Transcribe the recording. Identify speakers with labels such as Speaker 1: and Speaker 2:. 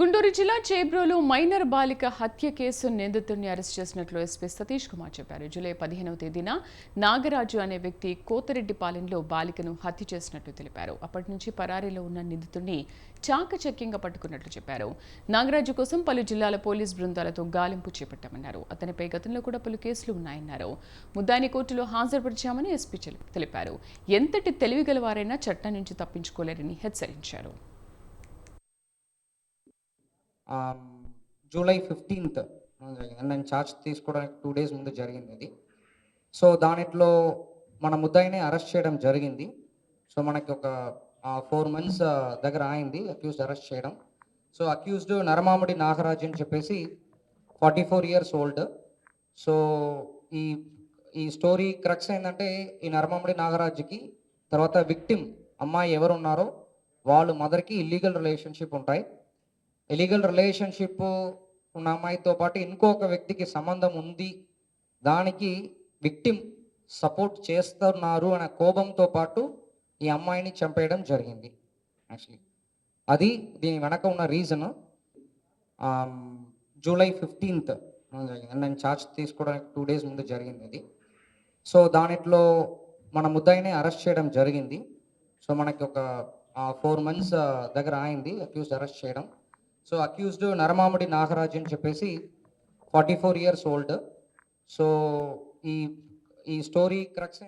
Speaker 1: గుంటూరు జిల్లా చేబ్రోలు మైనర్ బాలిక హత్య కేసు నిందితుడిని అరెస్ట్ చేసినట్లు ఎస్పీ సతీష్ కుమార్ చెప్పారు. జూలై పదిహేనవ తేదీన నాగరాజు అనే వ్యక్తి కోతరెడ్డిపాలెంలో బాలికను హత్య చేసినట్లు తెలిపారు. అప్పటి నుంచి పరారీలో ఉన్న నిందితుడిని చాకచక్యంగా పట్టుకున్నట్లు చెప్పారు. నాగరాజు కోసం పలు జిల్లాల పోలీస్ బృందాలతో గాలింపు చేపట్టామన్నారు. అతనిపై గతంలో కూడా పలు కేసులు ఉన్నాయన్నారు. ముద్దాయిని కోర్టులో హాజరుపరిచామని ఎస్పీ తెలిపారు. ఎంతటి తెలివిగలవారైనా చట్టం నుంచి తప్పించుకోలేరని హెచ్చరించారు.
Speaker 2: జూలై ఫిఫ్టీన్త్ నేను ఛార్జ్ తీసుకోవడానికి టూ డేస్ ముందు జరిగింది అది. సో దానిట్లో మన ముద్దాయిని అరెస్ట్ చేయడం జరిగింది. సో మనకి ఒక ఫోర్ మంత్స్ దగ్గర అయింది అక్యూజ్డ్ అరెస్ట్ చేయడం. సో అక్యూజ్డ్ నరమామిడి నాగరాజ్ అని చెప్పేసి forty four years old. So ఈ ఈ స్టోరీ క్రక్స్ ఏంటంటే ఈ నరమామిడి నాగరాజుకి తర్వాత విక్టిమ్ అమ్మాయి ఎవరు ఉన్నారో వాళ్ళు మదర్కి ఇల్లీగల్ రిలేషన్షిప్ ఉంటాయి. ఇలీగల్ రిలేషన్షిప్ ఉన్న అమ్మాయితో పాటు ఇంకొక వ్యక్తికి సంబంధం ఉంది. దానికి విక్టిమ్ సపోర్ట్ చేస్తున్నారు అనే కోపంతో పాటు ఈ అమ్మాయిని చంపేయడం జరిగింది. యాక్చువల్లీ అది దీని వెనక ఉన్న రీజన్ జూలై ఫిఫ్టీన్త్ నేను ఛార్జ్ తీసుకోవడానికి టూ డేస్ ముందు జరిగింది అది. సో దానిట్లో మన ముద్దాయిని అరెస్ట్ చేయడం జరిగింది. సో మనకి ఒక ఫోర్ మంత్స్ దగ్గర అయింది అక్యూజ్డ్ అరెస్ట్ చేయడం. సో అక్యూజ్డ్ నరమామిడి నాగరాజ్ అని చెప్పేసి forty four years old so ఈ ఈ స్టోరీ క్రక్స్